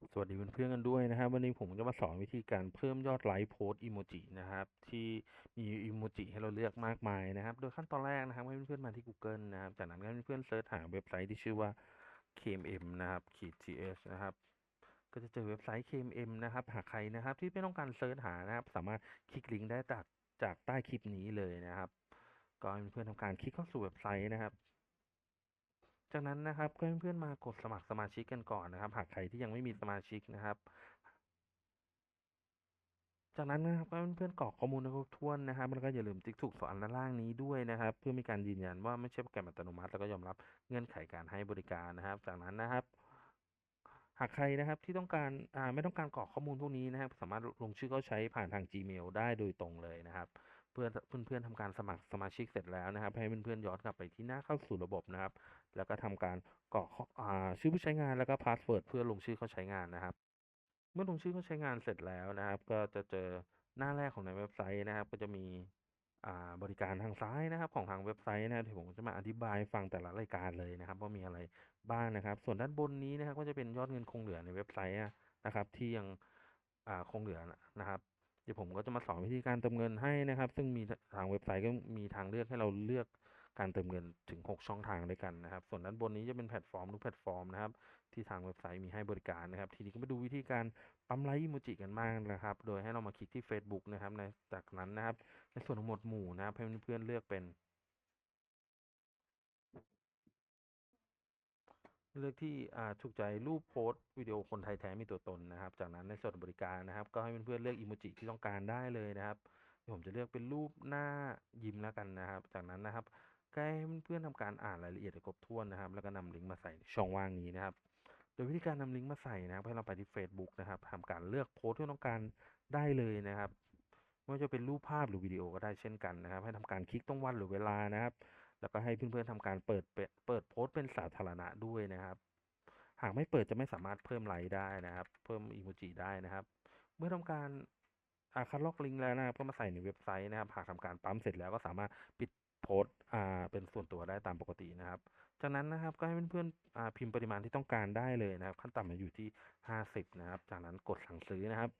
สวัสดีเพื่อนๆกันด้วยนะครับ วันนี้ผมจะมาสอนวิธีการเพิ่มยอดไลค์โพสต์อีโมจินะครับ ที่มีอีโมจิให้เราเลือกมากมายนะครับ โดยขั้นตอนแรกนะครับให้เพื่อนๆมาที่ Google นะครับ จากนั้นให้เพื่อนๆเซิร์ชหาเว็บไซต์ที่ชื่อว่า KMM นะครับขีด th นะครับ ก็จะเจอเว็บไซต์ KMM นะครับ หากใครนะครับ ที่ไม่ต้องการเซิร์ชหานะครับ สามารถคลิกลิงก์ได้จากจากใต้คลิปนี้เลยนะครับ ก็ให้เพื่อนๆทำการคลิกเข้าสู่เว็บไซต์นะครับ จากนั้นนะครับก็ให้เพื่อนๆมากดสมัครสมาชิกกันก่อนนะครับ หากใครที่ยังไม่มีสมาชิกนะครับ จากนั้นนะครับก็เพื่อนๆกรอกข้อมูลให้ครบถ้วนนะครับ แล้วก็อย่าลืมติ๊กถูกสอนด้านล่างนี้ด้วยนะครับ เพื่อมีการยืนยันว่าไม่ใช่โปรแกรมอัตโนมัติ แล้วก็ยอมรับเงื่อนไขการให้บริการนะครับ จากนั้นนะครับหากใครนะครับที่ต้องการไม่ต้องการกรอกข้อมูลพวกนี้นะครับ สามารถลงชื่อเข้าใช้ผ่านทาง Gmail ได้โดยตรงเลยนะครับ เพื่อนเพื่อนๆทำการสมัครสมาชิกเสร็จแล้วนะครับ ให้เพื่อนๆย้อนกลับไปที่หน้าเข้าสู่ระบบนะครับ แล้วก็ทำการกรอกชื่อผู้ใช้งานแล้วก็พาสเวิร์ดเพื่อลงชื่อเข้าใช้งานนะครับ เมื่อลงชื่อเข้าใช้งานเสร็จแล้วนะครับ ก็จะเจอหน้าแรกของในเว็บไซต์นะครับ ก็จะมีบริการทางซ้ายนะครับของทางเว็บไซต์นะครับเดี๋ยวผมจะมาอธิบายฟังแต่ละรายการเลยนะครับว่ามีอะไรบ้างนะครับ ส่วนด้านบนนี้นะครับก็จะเป็นยอดเงินคงเหลือในเว็บไซต์นะครับ ที่ยังคงเหลือนะครับ ดี๋ยวผมก็จะมาสอนวิธีการเติมเงินให้นะครับ ซึ่งมีทางเว็บไซต์ก็มีทางเลือกให้เราเลือกการเติมเงินถึง 6 ช่องทางด้วยกันนะครับ ส่วนด้านบนนี้จะเป็นแพลตฟอร์มทุกแพลตฟอร์มนะครับ ที่ทางเว็บไซต์มีให้บริการนะครับ ทีนี้ก็มาดูวิธีการปั๊มไลค์อิโมจิกันบ้างนะครับ โดยให้เรามาคลิกที่ Facebook นะครับในจากนั้นนะครับ ในส่วนของหมวดหมู่นะครับให้เพื่อนๆเลือกเป็น เลือกที่ถูกใจรูปโพสต์วิดีโอคนไทยแท้มีตัวตนนะครับ จากนั้นในส่วนบริการนะครับ ก็ให้เพื่อนๆเลือกอีโมจิที่ต้องการได้เลยนะครับเดี๋ยวผมจะเลือกเป็นรูปหน้ายิ้มแล้วกันนะครับ จากนั้นนะครับก็ให้เพื่อนๆทำการอ่านรายละเอียดครบถ้วนนะครับ แล้วก็นำลิงก์มาใส่ช่องว่างนี้นะครับ โดยวิธีการนำลิงก์มาใส่นะครับให้เราไปที่ Facebook นะครับทำการเลือกโพสต์ที่ต้องการได้เลยนะครับไม่ว่าจะเป็นรูปภาพหรือวิดีโอก็ได้เช่นกันนะครับ ให้ทำการคลิกตรงวันหรือเวลานะครับ แล้วก็ให้เพื่อนๆทำการเปิดเปิดโพสต์เป็นสาธารณะด้วยนะครับ หากไม่เปิดจะไม่สามารถเพิ่มไลค์ได้นะครับ เพิ่มอีโมจิได้นะครับ เมื่อทำการอาคัดลอกลิงก์แล้วนะครับก็มาใส่ในเว็บไซต์นะครับหากทำการปั๊มเสร็จแล้วก็สามารถปิดโพสต์อ่าเป็นส่วนตัวได้ตามปกตินะครับ จากนั้นนะครับก็ให้เพื่อนๆอ่าพิมพ์ปริมาณที่ต้องการได้เลยนะครับ ขั้นต่ำอยู่ที่ 50 นะครับ จากนั้นกดสั่งซื้อนะครับ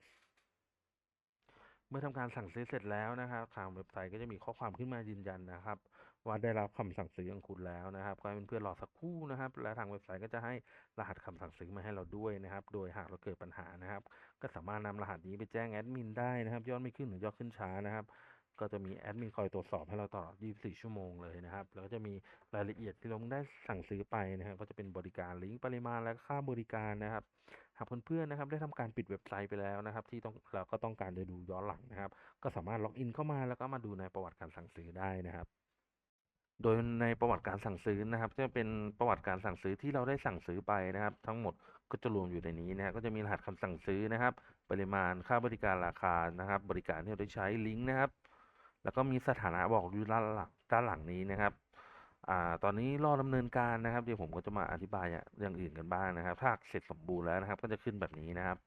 เมื่อทำการสั่งซื้อเสร็จแล้วนะครับ ทางเว็บไซต์ก็จะมีข้อความขึ้นมายืนยันนะครับ ว่าได้รับคำสั่งซื้อของคุณแล้วนะครับ ก็ให้เพื่อนๆรอสักครู่นะครับ และทางเว็บไซต์ก็จะให้รหัสคำสั่งซื้อมาให้เราด้วยนะครับ โดยหากเราเกิดปัญหานะครับ ก็สามารถนำรหัสนี้ไปแจ้งแอดมินได้นะครับ ยอดไม่ขึ้นหรือยอดขึ้นช้านะครับ ก็จะมีแอดมินคอยตรวจสอบให้เราตลอด 24 ชั่วโมงเลยนะครับ แล้วก็จะมีรายละเอียดที่เราได้สั่งซื้อไปนะครับ ก็จะเป็นบริการลิงก์ปริมาณและค่าบริการนะครับหากเพื่อนๆนะครับได้ทำการปิดเว็บไซต์ไปแล้วนะครับ ที่ต้องเราก็ต้องการจะดูย้อนหลังนะครับ ก็สามารถล็อกอินเข้ามาแล้วก็มาดูในประวัติการสั่งซื้อได้นะครับ โดยในประวัติการสั่งซื้อนะครับจะเป็นประวัติการสั่งซื้อที่เราได้สั่งซื้อไปนะครับ ทั้งหมดก็จะรวมอยู่ในนี้นะครับก็จะมีรหัสคำสั่งซื้อนะครับ ปริมาณค่าบริการราคานะครับ บริการที่เราได้ใช้ลิงก์นะครับ แล้วก็มีสถานะบอกอยู่ด้านหลังด้านหลังนี้นะครับอ่าตอนนี้รอดำเนินการนะครับเดี๋ยวผมก็จะมาอธิบายอย่างอื่นกันบ้างนะครับ ถ้าเสร็จสมบูรณ์แล้วนะครับ ก็จะขึ้นแบบนี้นะครับ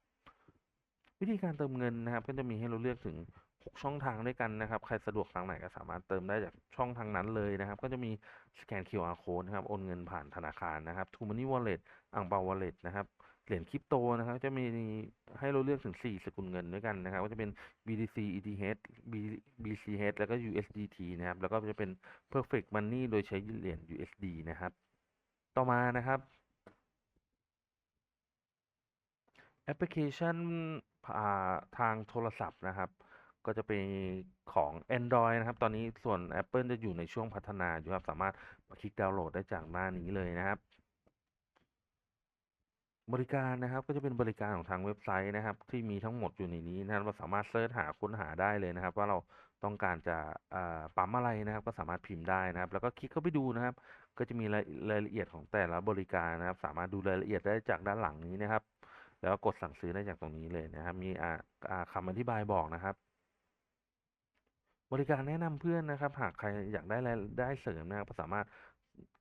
วิธีการเติมเงินนะครับ ก็จะมีให้เราเลือกถึง 6 ช่องทางด้วยกันนะครับ ใครสะดวกทางไหนก็สามารถเติมได้จากช่องทางนั้นเลยนะครับ ก็จะมีสแกน QR code นะครับ โอนเงินผ่านธนาคารนะครับ t ูมันนี่วอลเล็ตอ่างเปาวอลเล็ตนะครับ เหรียญคริปโตนะครับ จะมีให้เราเลือกถึง 4 สกุลเงินด้วยกันนะครับ ก็จะเป็น BTC ETH BCH แล้วก็ USDT นะครับ แล้วก็จะเป็น Perfect Money โดยใช้เหรียญ USD นะครับ ต่อมานะครับแอปพลิเคชันทางโทรศัพท์นะครับ ก็จะเป็นของ Android นะครับ ตอนนี้ส่วน Apple จะอยู่ในช่วงพัฒนาอยู่ครับ สามารถมาคลิกดาวน์โหลดได้จากหน้านี้เลยนะครับ บริการนะครับก็จะเป็นบริการของทางเว็บไซต์นะครับ ที่มีทั้งหมดอยู่ในนี้นะครับเราสามารถเสิร์ชหาค้นหาได้เลยนะครับ ว่าเราต้องการจะปั๊มอะไรนะครับ ก็สามารถพิมพ์ได้นะครับ แล้วก็คลิกเข้าไปดูนะครับ ก็จะมีรายละเอียดของแต่ละบริการนะครับ สามารถดูรายละเอียดได้จากด้านหลังนี้นะครับ แล้วก็กดสั่งซื้อได้จากตรงนี้เลยนะครับ มีอ่าอ่าคำอธิบายบอกนะครับ บริการแนะนำเพื่อนนะครับ หากใครอยากได้รายได้เสริมนะครับก็สามารถ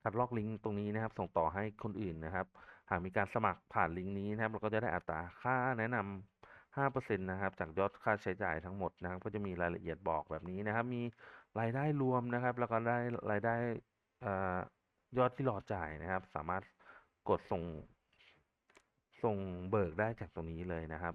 คัดลอกลิงก์ตรงนี้นะครับ ส่งต่อให้คนอื่นนะครับ หากมีการสมัครผ่านลิงก์นี้นะครับ เราก็จะได้อัตราค่าแนะนำ5%นะครับจากยอดค่าใช้จ่ายทั้งหมดนะครับก็จะมีรายละเอียดบอกแบบนี้นะครับ มีรายได้รวมนะครับ แล้วก็ได้รายได้อยอดที่รอจ่ายนะครับ สามารถกดส่งส่งเบิกได้จากตรงนี้เลยนะครับ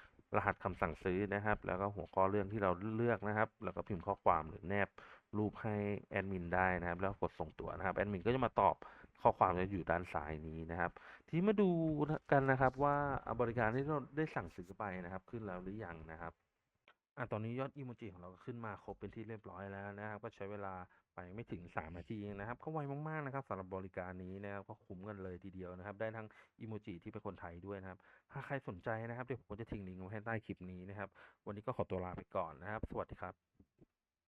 รหัสคำสั่งซื้อนะครับ แล้วก็หัวข้อเรื่องที่เราเลือกนะครับ แล้วก็พิมพ์ข้อความหรือแนบรูปให้แอดมินได้นะครับ แล้วกดส่งตัวนะครับแอดมินก็จะมาตอบข้อความจะอยู่ด้านซ้ายนี้นะครับ ทีมาดูกันนะครับว่าบริการที่เราได้สั่งซื้อไปนะครับ ขึ้นแล้วหรือยังนะครับ อะตอนนี้ยอดอีโมจิของเราก็ขึ้นมาครบเป็นที่เรียบร้อยแล้วนะครับ ก็ใช้เวลาไปไม่ถึง 3 นาทีนะครับ ก็ไวมากๆนะครับสำหรับบริการนี้นะครับก็คุ้มกันเลยทีเดียวนะครับ ได้ทั้งอีโมจิที่เป็นคนไทยด้วยนะครับ ถ้าใครสนใจนะครับเดี๋ยวผมจะทิ้งลิงก์ไว้ให้ใต้คลิปนี้นะครับ วันนี้ก็ขอตัวลาไปก่อนนะครับ สวัสดีครับ